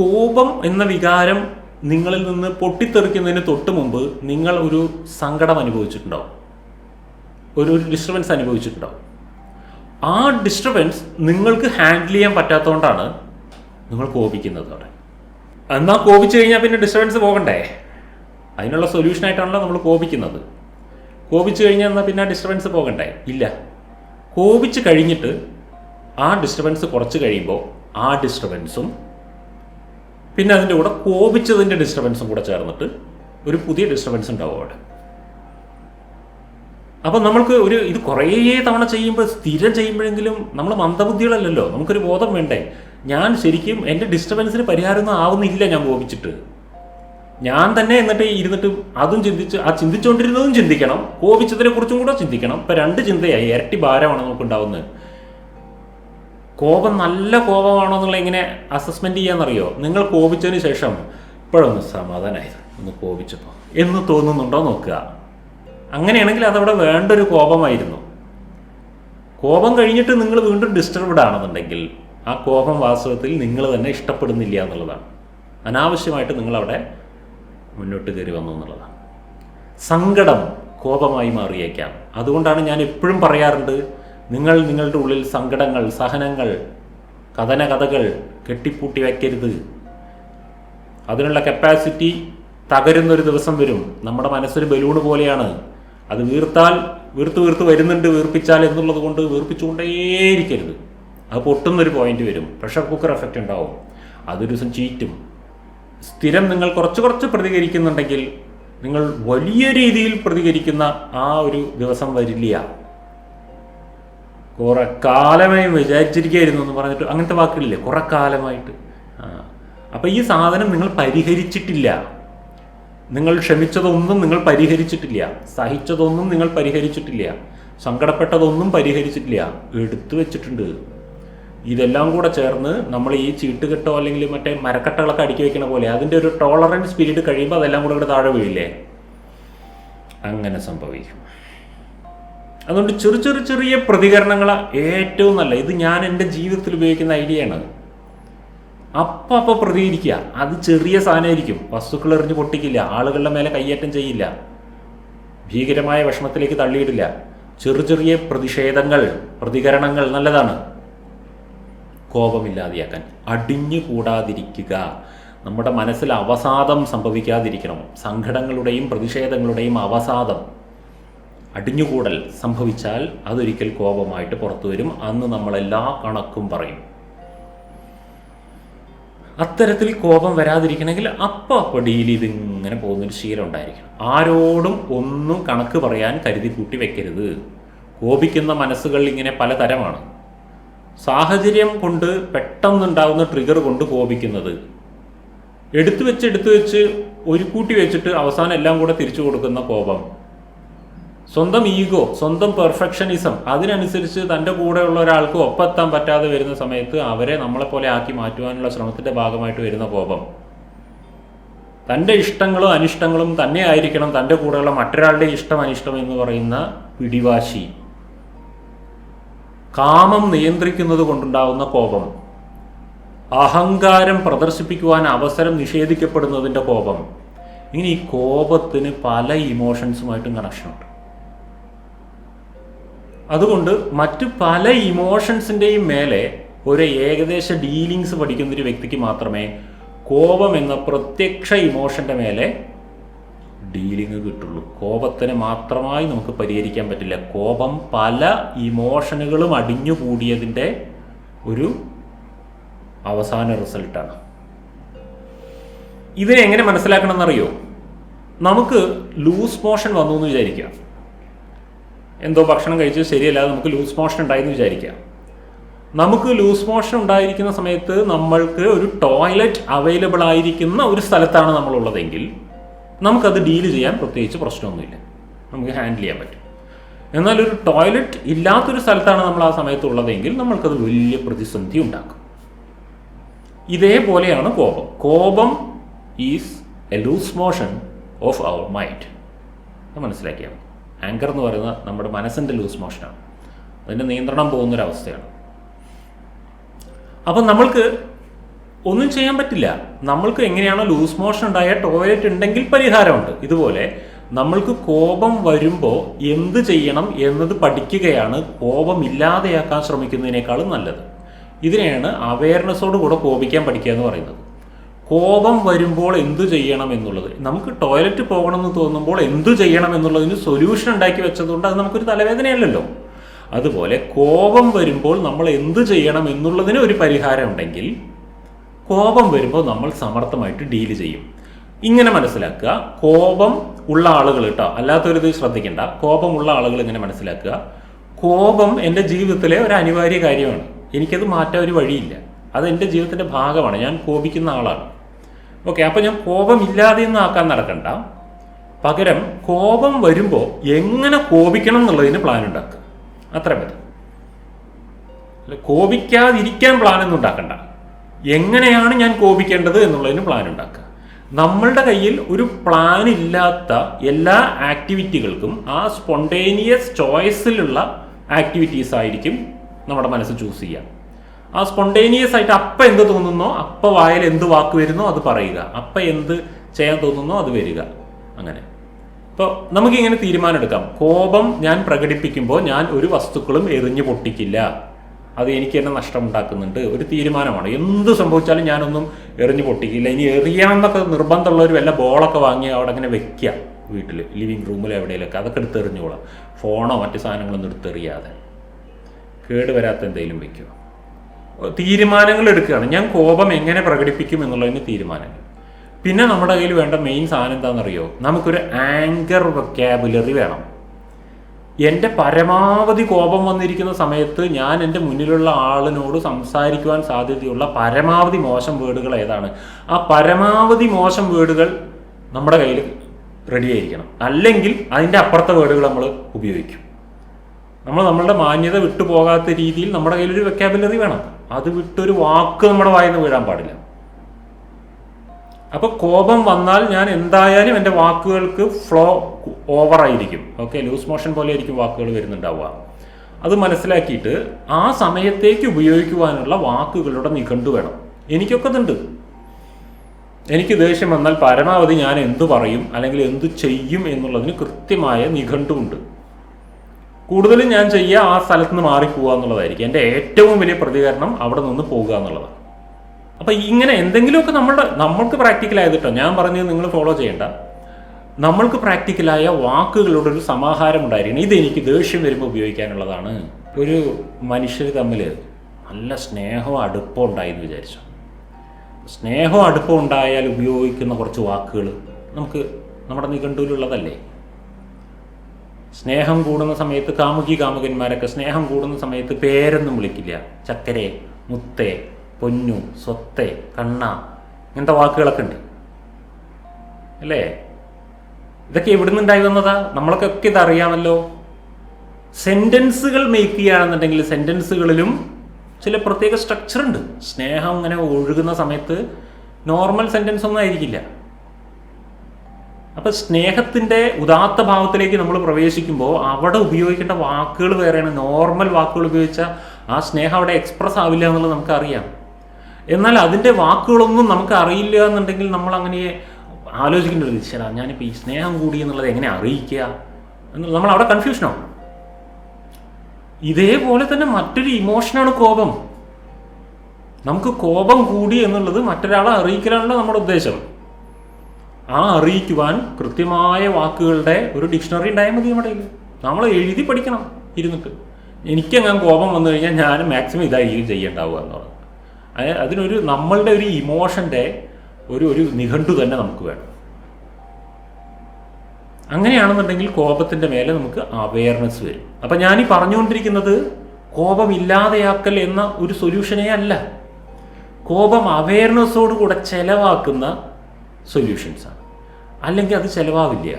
കോപം എന്ന വികാരം നിങ്ങളിൽ നിന്ന് പൊട്ടിത്തെറിക്കുന്നതിന് തൊട്ട് മുമ്പ് നിങ്ങൾ ഒരു സങ്കടം അനുഭവിച്ചിട്ടുണ്ടാവും. ഒരു ഡിസ്റ്റർബൻസ് അനുഭവിച്ചിട്ടുണ്ടാവും. ആ ഡിസ്റ്റർബൻസ് നിങ്ങൾക്ക് ഹാൻഡിൽ ചെയ്യാൻ പറ്റാത്തതുകൊണ്ടാണ് നിങ്ങൾ കോപിക്കുന്നത് അവിടെ. എന്നാൽ കോപിച്ചു കഴിഞ്ഞാൽ പിന്നെ ഡിസ്റ്റർബൻസ് പോകണ്ടേ? അതിനുള്ള സൊല്യൂഷനായിട്ടാണല്ലോ നമ്മൾ കോപിക്കുന്നത്. കോപിച്ചു കഴിഞ്ഞാൽ എന്നാൽ പിന്നെ ആ ഡിസ്റ്റർബൻസ് പോകണ്ടേ? ഇല്ല. കോപിച്ച് കഴിഞ്ഞിട്ട് ആ ഡിസ്റ്റർബൻസ് കുറച്ച് കഴിയുമ്പോൾ ആ ഡിസ്റ്റർബൻസും പിന്നെ അതിന്റെ കൂടെ കോപിച്ചതിന്റെ ഡിസ്റ്റർബൻസും കൂടെ ചേർന്നിട്ട് ഒരു പുതിയ ഡിസ്റ്റർബൻസ് ഉണ്ടാവും അവിടെ. അപ്പം നമ്മൾക്ക് ഒരു ഇത് കുറേ തവണ ചെയ്യുമ്പോൾ സ്ഥിരം ചെയ്യുമ്പോഴെങ്കിലും നമ്മൾ മന്ദബുദ്ധികളല്ലല്ലോ. നമുക്കൊരു ബോധം വേണ്ടേ? ഞാൻ ശരിക്കും എന്റെ ഡിസ്റ്റർബൻസിന് പരിഹാരമൊന്നും ആവുന്നില്ല ഞാൻ കോപിച്ചിട്ട്. ഞാൻ തന്നെ എന്നിട്ട് ഇരുന്നിട്ട് അതും ചിന്തിച്ച് ആ ചിന്തിച്ചുകൊണ്ടിരുന്നതും ചിന്തിക്കണം. കോപിച്ചതിനെ കുറിച്ചും കൂടെ ചിന്തിക്കണം. ഇപ്പം രണ്ട് ചിന്തയായി. ഇരട്ടി ഭാരമാണ് നമുക്ക് ഉണ്ടാവുന്നത് കോപം നല്ല കോപമാണോ എന്നുള്ള എങ്ങനെ അസസ്മെന്റ് ചെയ്യാന്നറിയോ? നിങ്ങൾ കോപിച്ചതിന് ശേഷം ഇപ്പോഴൊന്ന് സമാധാനമായത് ഒന്ന് കോപിച്ചപ്പോൾ എന്ന് തോന്നുന്നുണ്ടോ നോക്കുക. അങ്ങനെയാണെങ്കിൽ അതവിടെ വേണ്ടൊരു കോപമായിരുന്നു. കോപം കഴിഞ്ഞിട്ട് നിങ്ങൾ വീണ്ടും ഡിസ്റ്റർബ്ഡ് ആണെന്നുണ്ടെങ്കിൽ ആ കോപം വാസ്തവത്തിൽ നിങ്ങൾ തന്നെ ഇഷ്ടപ്പെടുന്നില്ല എന്നുള്ളതാണ്. അനാവശ്യമായിട്ട് നിങ്ങളവിടെ മുന്നോട്ട് കയറി വന്നു എന്നുള്ളതാണ്. സങ്കടം കോപമായി മാറിയേക്കാം. അതുകൊണ്ടാണ് ഞാൻ എപ്പോഴും പറയാറുണ്ട് നിങ്ങൾ നിങ്ങളുടെ ഉള്ളിൽ സങ്കടങ്ങൾ സഹനങ്ങൾ കഥന കഥകൾ കെട്ടിപ്പൂട്ടി വയ്ക്കരുത്. അതിനുള്ള കപ്പാസിറ്റി തകരുന്നൊരു ദിവസം വരും. നമ്മുടെ മനസ്സൊരു ബലൂണ് പോലെയാണ്. അത് വീർത്താൽ വീർത്ത് വീർത്ത് വരുന്നുണ്ട് വീർപ്പിച്ചാൽ എന്നുള്ളത് കൊണ്ട് വീർപ്പിച്ചുകൊണ്ടേയിരിക്കരുത്. അത് പൊട്ടുന്നൊരു പോയിന്റ് വരും. പ്രഷർ കുക്കർ എഫക്റ്റ് ഉണ്ടാവും. അതൊരു ദിവസം ചീറ്റും. സ്ഥിരം നിങ്ങൾ കുറച്ച് കുറച്ച് പ്രതികരിക്കുന്നുണ്ടെങ്കിൽ നിങ്ങൾ വലിയ രീതിയിൽ പ്രതികരിക്കുന്ന ആ ഒരു ദിവസം വരില്ല. കുറെ കാലമായി വിചാരിച്ചിരിക്കുകയായിരുന്നു എന്ന് പറഞ്ഞിട്ട് അങ്ങനത്തെ വാക്കുകളില്ലേ? കുറെ കാലമായിട്ട്. അപ്പോൾ ഈ സാധനം നിങ്ങൾ പരിഹരിച്ചിട്ടില്ല. നിങ്ങൾ ക്ഷമിച്ചതൊന്നും നിങ്ങൾ പരിഹരിച്ചിട്ടില്ല. സഹിച്ചതൊന്നും നിങ്ങൾ പരിഹരിച്ചിട്ടില്ല. സങ്കടപ്പെട്ടതൊന്നും പരിഹരിച്ചിട്ടില്ല. എടുത്തു വെച്ചിട്ടുണ്ട്. ഇതെല്ലാം കൂടെ ചേർന്ന് നമ്മൾ ഈ ചീട്ടുകെട്ടോ അല്ലെങ്കിൽ മറ്റേ മരക്കട്ടകളൊക്കെ അടുക്കി വെക്കണ പോലെ അതിന്റെ ഒരു ടോളറൻസ് പീരീഡ് കഴിയുമ്പോൾ അതെല്ലാം കൂടെ ഇവിടെ താഴെ വീഴില്ലേ? അങ്ങനെ സംഭവിക്കും. അതുകൊണ്ട് ചെറു ചെറു ചെറിയ പ്രതികരണങ്ങൾ ഏറ്റവും നല്ല. ഇത് ഞാൻ എന്റെ ജീവിതത്തിൽ ഉപയോഗിക്കുന്ന ഐഡിയയാണ് അപ്പം അപ്പം പ്രതികരിക്കുക. അത് ചെറിയ സാധനമായിരിക്കും. വസ്തുക്കൾ എറിഞ്ഞ് പൊട്ടിക്കില്ല. ആളുകളുടെ മേലെ കയ്യേറ്റം ചെയ്യില്ല. ഭീകരമായ വിഷമത്തിലേക്ക് തള്ളിയിടില്ല. ചെറു ചെറിയ പ്രതിഷേധങ്ങൾ പ്രതികരണങ്ങൾ നല്ലതാണ്. കോപമില്ലാതെയാക്കാൻ. അടിഞ്ഞു കൂടാതിരിക്കുക. നമ്മുടെ മനസ്സിൽ അവസാദം സംഭവിക്കാതിരിക്കണം. സങ്കടങ്ങളുടെയും പ്രതിഷേധങ്ങളുടെയും അവസാദം. അടിഞ്ഞുകൂടൽ സംഭവിച്ചാൽ അതൊരിക്കൽ കോപമായിട്ട് പുറത്തു വരും. അന്ന് നമ്മളെല്ലാ കണക്കും പറയും. അത്തരത്തിൽ കോപം വരാതിരിക്കണമെങ്കിൽ അപ്പം അപ്പോൾ ഡീൽ ചെയ്ത് പോകുന്നൊരു ശീലം ഉണ്ടായിരിക്കണം. ആരോടും ഒന്നും കണക്ക് പറയാൻ കരുതി കൂട്ടി വെക്കരുത്. കോപിക്കുന്ന മനസ്സുകൾ ഇങ്ങനെ പലതരമാണ്. സാഹചര്യം കൊണ്ട് പെട്ടെന്നുണ്ടാവുന്ന ട്രിഗർ കൊണ്ട് കോപിക്കുന്നത്. എടുത്തു വെച്ച് എടുത്തു വെച്ച് ഒരു കൂട്ടി വെച്ചിട്ട് അവസാനം എല്ലാം കൂടെ തിരിച്ചു കൊടുക്കുന്ന കോപം. സ്വന്തം ഈഗോ സ്വന്തം പെർഫെക്ഷനിസം അതിനനുസരിച്ച് തന്റെ കൂടെയുള്ള ഒരാൾക്ക് ഒപ്പെത്താൻ പറ്റാതെ വരുന്ന സമയത്ത് അവരെ നമ്മളെപ്പോലെ ആക്കി മാറ്റുവാനുള്ള ശ്രമത്തിന്റെ ഭാഗമായിട്ട് വരുന്ന കോപം. തന്റെ ഇഷ്ടങ്ങളും അനിഷ്ടങ്ങളും തന്നെ ആയിരിക്കണം തന്റെ കൂടെയുള്ള മറ്റൊരാളുടെ ഇഷ്ടം അനിഷ്ടം എന്ന് പറയുന്ന പിടിവാശി. കാമം നിയന്ത്രിക്കുന്നത് കൊണ്ടുണ്ടാവുന്ന കോപം. അഹങ്കാരം പ്രദർശിപ്പിക്കുവാൻ അവസരം നിഷേധിക്കപ്പെടുന്നതിന്റെ കോപം. ഇങ്ങനെ ഈ കോപത്തിന് പല ഇമോഷൻസുമായിട്ടും കണക്ഷനുണ്ട് അതുകൊണ്ട് മറ്റു പല ഇമോഷൻസിന്റെയും മേലെ ഒരു ഏകദേശ ഡീലിങ്സ് പഠിക്കുന്ന ഒരു വ്യക്തിക്ക് മാത്രമേ കോപം എന്ന പ്രത്യക്ഷ ഇമോഷന്റെ മേലെ ഡീലിങ് കിട്ടുള്ളൂ. കോപത്തിന് മാത്രമായി നമുക്ക് പരിഹരിക്കാൻ പറ്റില്ല. കോപം പല ഇമോഷനുകളും അടിഞ്ഞുകൂടിയതിന്റെ ഒരു അവസാന റിസൾട്ടാണ് ഇതിനെ എങ്ങനെ മനസ്സിലാക്കണം എന്നറിയോ നമുക്ക് ലൂസ് മോഷൻ വന്നു എന്ന് വിചാരിക്കാം. എന്തോ ഭക്ഷണം കഴിച്ചത് ശരിയല്ലാതെ നമുക്ക് ലൂസ് മോഷൻ ഉണ്ടായെന്ന് വിചാരിക്കാം. നമുക്ക് ലൂസ് മോഷൻ ഉണ്ടായിരിക്കുന്ന സമയത്ത് നമ്മൾക്ക് ഒരു ടോയ്ലറ്റ് അവൈലബിൾ ആയിരിക്കുന്ന ഒരു സ്ഥലത്താണ് നമ്മളുള്ളതെങ്കിൽ നമുക്കത് ഡീൽ ചെയ്യാൻ പ്രത്യേകിച്ച് പ്രശ്നമൊന്നുമില്ല. നമുക്ക് ഹാൻഡിൽ ചെയ്യാൻ പറ്റും. എന്നാൽ ഒരു ടോയ്ലറ്റ് ഇല്ലാത്തൊരു സ്ഥലത്താണ് നമ്മൾ ആ സമയത്ത് ഉള്ളതെങ്കിൽ നമ്മൾക്കത് വലിയ പ്രതിസന്ധി ഉണ്ടാക്കും. ഇതേപോലെയാണ് കോപം. കോപം is a loose motion of our mind മനസ്സിലാക്കിയാൽ ആങ്കർ എന്ന് പറയുന്നത് നമ്മുടെ മനസ്സിന്റെ ലൂസ് മോഷനാണ് അതിന്റെ നിയന്ത്രണം പോകുന്നൊരവസ്ഥയാണ്. അപ്പം നമ്മൾക്ക് ഒന്നും ചെയ്യാൻ പറ്റില്ല. നമ്മൾക്ക് എങ്ങനെയാണോ ലൂസ് മോഷൻ ഉണ്ടായ ടോയ്ലറ്റ് ഉണ്ടെങ്കിൽ പരിഹാരമുണ്ട്. ഇതുപോലെ നമ്മൾക്ക് കോപം വരുമ്പോൾ എന്ത് ചെയ്യണം എന്നത് പഠിക്കുകയാണ് കോപം ഇല്ലാതെയാക്കാൻ ശ്രമിക്കുന്നതിനേക്കാളും നല്ലത്. ഇതിനെയാണ് അവയർനെസ്സോട് കൂടെ കോപിക്കാൻ പഠിക്കുക എന്ന് പറയുന്നത്. കോപം വരുമ്പോൾ എന്തു ചെയ്യണം എന്നുള്ളത്. നമുക്ക് ടോയ്ലറ്റ് പോകണം എന്ന് തോന്നുമ്പോൾ എന്തു ചെയ്യണം എന്നുള്ളതിന് സൊല്യൂഷൻ ഉണ്ടാക്കി വെച്ചതുകൊണ്ട് അത് നമുക്കൊരു തലവേദനയല്ലല്ലോ. അതുപോലെ കോപം വരുമ്പോൾ നമ്മൾ എന്തു ചെയ്യണം എന്നുള്ളതിന് ഒരു പരിഹാരം ഉണ്ടെങ്കിൽ കോപം വരുമ്പോൾ നമ്മൾ സമർത്ഥമായിട്ട് ഡീൽ ചെയ്യും. ഇങ്ങനെ മനസ്സിലാക്കുക. കോപം ഉള്ള ആളുകൾ കേട്ടോ അല്ലാത്തവരിത് ശ്രദ്ധിക്കേണ്ട. കോപമുള്ള ആളുകൾ ഇങ്ങനെ മനസ്സിലാക്കുക. കോപം എന്റെ ജീവിതത്തിലെ ഒരു അനിവാര്യ കാര്യമാണ്. എനിക്കത് മാറ്റാൻ ഒരു വഴിയില്ല. അത് എന്റെ ജീവിതത്തിന്റെ ഭാഗമാണ്. ഞാൻ കോപിക്കുന്ന ആളാണ്. ഓക്കെ അപ്പോൾ ഞാൻ കോപം ഇല്ലാതെ ഒന്നും ആക്കാൻ നടക്കണ്ട. പകരം കോപം വരുമ്പോ എങ്ങനെ കോപിക്കണം എന്നുള്ളതിന് പ്ലാൻ ഉണ്ടാക്കുക. അത്ര മതി. കോപിക്കാതിരിക്കാൻ പ്ലാൻ ഒന്നും ഉണ്ടാക്കണ്ട. എങ്ങനെയാണ് ഞാൻ കോപിക്കേണ്ടത് എന്നുള്ളതിന് പ്ലാൻ ഉണ്ടാക്കുക. നമ്മളുടെ കയ്യിൽ ഒരു പ്ലാൻ ഇല്ലാത്ത എല്ലാ ആക്ടിവിറ്റികൾക്കും ആ സ്പോണ്ടേനിയസ് ചോയ്സിലുള്ള ആക്ടിവിറ്റീസ് ആയിരിക്കും നമ്മുടെ മനസ്സ് ചൂസ് ചെയ്യുക. ആ സ്പോണ്ടേനിയസ് ആയിട്ട് അപ്പം എന്ത് തോന്നുന്നോ അപ്പ വായിൽ എന്ത് വാക്ക് വരുന്നോ അത് പറയുക. അപ്പ എന്ത് ചെയ്യാൻ തോന്നുന്നോ അത് വരിക. അങ്ങനെ. അപ്പോൾ നമുക്കിങ്ങനെ തീരുമാനം എടുക്കാം കോപം ഞാൻ പ്രകടിപ്പിക്കുമ്പോൾ ഞാൻ ഒരു വസ്തുക്കളും എറിഞ്ഞു പൊട്ടിക്കില്ല. അത് എനിക്ക് തന്നെ നഷ്ടം ഉണ്ടാക്കുന്നുണ്ട് ഒരു തീരുമാനമാണ്. എന്ത് സംഭവിച്ചാലും ഞാനൊന്നും എറിഞ്ഞു പൊട്ടിക്കില്ല. ഇനി എറിയണം എന്നൊക്കെ നിർബന്ധമുള്ള ഒരു വല്ല ബോളൊക്കെ വാങ്ങി അവിടെ അങ്ങനെ വെക്കുക വീട്ടിൽ ലിവിങ് റൂമിൽ എവിടെയെങ്കിലൊക്കെ അതൊക്കെ എടുത്ത് എറിഞ്ഞോളാം ഫോണോ മറ്റു സാധനങ്ങളൊന്നും എടുത്തെറിയാതെ. കേടുവരാത്ത എന്തെങ്കിലും വെക്കുക തീരുമാനങ്ങൾ എടുക്കുകയാണ്. ഞാൻ കോപം എങ്ങനെ പ്രകടിപ്പിക്കും എന്നുള്ളതിന് തീരുമാനങ്ങൾ. പിന്നെ നമ്മുടെ കയ്യിൽ വേണ്ട മെയിൻ സാധനം എന്താണെന്നറിയോ? നമുക്കൊരു ആങ്കർ വൊക്കാബുലറി വേണം. എന്റെ പരമാവധി കോപം വന്നിരിക്കുന്ന സമയത്ത് ഞാൻ എന്റെ മുന്നിലുള്ള ആളിനോട് സംസാരിക്കുവാൻ സാധ്യതയുള്ള പരമാവധി മോശം വേർഡുകൾ ഏതാണ്? ആ പരമാവധി മോശം വേർഡുകൾ നമ്മുടെ കയ്യിൽ റെഡി ആയിരിക്കണം. അല്ലെങ്കിൽ അതിന്റെ അപ്പുറത്തെ വേർഡുകൾ നമ്മൾ ഉപയോഗിക്കും. നമ്മൾ നമ്മളുടെ മാന്യത വിട്ടുപോകാത്ത രീതിയിൽ നമ്മുടെ കയ്യിലൊരു വെക്കാബുലറി വേണം. അത് വിട്ടൊരു വാക്ക് നമ്മുടെ വായിൽ നിന്ന് വീഴാൻ പാടില്ല. അപ്പൊ കോപം വന്നാൽ ഞാൻ എന്തായാലും എന്റെ വാക്കുകൾക്ക് ഫ്ലോ ഓവറായിരിക്കും ഓക്കെ ലൂസ് മോഷൻ പോലെ ആയിരിക്കും വാക്കുകൾ വരുന്നുണ്ടാവുക. അത് മനസ്സിലാക്കിയിട്ട് ആ സമയത്തേക്ക് ഉപയോഗിക്കുവാനുള്ള വാക്കുകളുടെ നിഘണ്ടു വേണം. എനിക്കൊക്കെ ഇതുണ്ട് എനിക്ക് ദേഷ്യം വന്നാൽ പരമാവധി ഞാൻ എന്തു പറയും അല്ലെങ്കിൽ എന്തു ചെയ്യും എന്നുള്ളതിന് കൃത്യമായ നിഘണ്ടുണ്ട്. കൂടുതലും ഞാൻ ചെയ്യുക ആ സ്ഥലത്ത് നിന്ന് മാറിപ്പോവുക എന്നുള്ളതായിരിക്കും. എന്റെ ഏറ്റവും വലിയ പ്രതികരണം അവിടെ നിന്ന് പോകുക എന്നുള്ളത്. അപ്പം ഇങ്ങനെ എന്തെങ്കിലുമൊക്കെ നമ്മളുടെ നമ്മൾക്ക് പ്രാക്ടിക്കലായത് കേട്ടോ ഞാൻ പറഞ്ഞത് നിങ്ങൾ ഫോളോ ചെയ്യേണ്ട. നമ്മൾക്ക് പ്രാക്ടിക്കലായ വാക്കുകളുടെ ഒരു സമാഹാരം ഉണ്ടായിരിക്കണം. ഇതെനിക്ക് ദേഷ്യം വരുമ്പോൾ ഉപയോഗിക്കാനുള്ളതാണ്. ഒരു മനുഷ്യർ തമ്മിൽ നല്ല സ്നേഹവും അടുപ്പം ഉണ്ടായി എന്ന് വിചാരിച്ചു. സ്നേഹവും അടുപ്പം ഉണ്ടായാൽ ഉപയോഗിക്കുന്ന കുറച്ച് വാക്കുകൾ നമുക്ക് നമ്മുടെ നിഘണ്ടുവിലുള്ളതല്ലേ സ്നേഹം കൂടുന്ന സമയത്ത് കാമുകി കാമുകന്മാരൊക്കെ സ്നേഹം കൂടുന്ന സമയത്ത് പേരൊന്നും വിളിക്കില്ല. ചക്കരെ മുത്തേ പൊന്നു സ്വത്തെ കണ്ണ ഇങ്ങനത്തെ വാക്കുകളൊക്കെ ഉണ്ട്. അല്ലേ? ഇതൊക്കെ എവിടെ നിന്നുണ്ടായി വന്നതാ? നമ്മളൊക്കെ ഇത് അറിയാമല്ലോ. സെന്റൻസുകൾ മേക്ക് ചെയ്യുകയാണെന്നുണ്ടെങ്കിൽ സെന്റൻസുകളിലും ചില പ്രത്യേക സ്ട്രക്ചർ ഉണ്ട്. സ്നേഹം ഇങ്ങനെ ഒഴുകുന്ന സമയത്ത് നോർമൽ സെന്റൻസ് ഒന്നും ആയിരിക്കില്ല. അപ്പൊ സ്നേഹത്തിന്റെ ഉദാത്ത ഭാവത്തിലേക്ക് നമ്മൾ പ്രവേശിക്കുമ്പോൾ അവിടെ ഉപയോഗിക്കേണ്ട വാക്കുകൾ വേറെയാണ്. നോർമൽ വാക്കുകൾ ഉപയോഗിച്ചാൽ ആ സ്നേഹം അവിടെ എക്സ്പ്രസ് ആവില്ല എന്നുള്ളത് നമുക്കറിയാം. എന്നാൽ അതിന്റെ വാക്കുകളൊന്നും നമുക്ക് അറിയില്ല എന്നുണ്ടെങ്കിൽ നമ്മൾ അങ്ങനെ ആലോചിക്കേണ്ട ഒരു ശരാ ഞാനിപ്പോൾ ഈ സ്നേഹം കൂടി എന്നുള്ളത് എങ്ങനെ അറിയിക്കുക? എന്നുള്ളത് നമ്മൾ അവിടെ കൺഫ്യൂഷനാവും ഇതേപോലെ തന്നെ മറ്റൊരു ഇമോഷനാണ് കോപം. നമുക്ക് കോപം കൂടി എന്നുള്ളത് മറ്റൊരാളെ അറിയിക്കലാണല്ലോ നമ്മുടെ ഉദ്ദേശം. ആ അറിയിക്കുവാൻ കൃത്യമായ വാക്കുകളുടെ ഒരു ഡിക്ഷണറി ഉണ്ടായാൽ മതി നമ്മുടെ കയ്യിൽ. നമ്മൾ എഴുതി പഠിക്കണം ഇരുന്നിട്ട്. എനിക്കങ്ങനെ കോപം വന്നു കഴിഞ്ഞാൽ ഞാൻ മാക്സിമം ഇതായിരിക്കും ചെയ്യേണ്ടാവുക എന്ന് അതായത് അതിനൊരു നമ്മളുടെ ഒരു ഇമോഷന്റെ ഒരു ഒരു നിഘണ്ടു തന്നെ നമുക്ക് വേണം. അങ്ങനെയാണെന്നുണ്ടെങ്കിൽ കോപത്തിന്റെ മേലെ നമുക്ക് അവയർനെസ് വരും. അപ്പം ഈ പറഞ്ഞുകൊണ്ടിരിക്കുന്നത് കോപം ഇല്ലാതെയാക്കൽ എന്ന ഒരു സൊല്യൂഷനേ അല്ല. കോപം അവയർനെസ്സോടുകൂടെ ചെലവാക്കുന്ന സൊല്യൂഷൻസാണ് അല്ലെങ്കിൽ അത് ചിലവാവില്ല.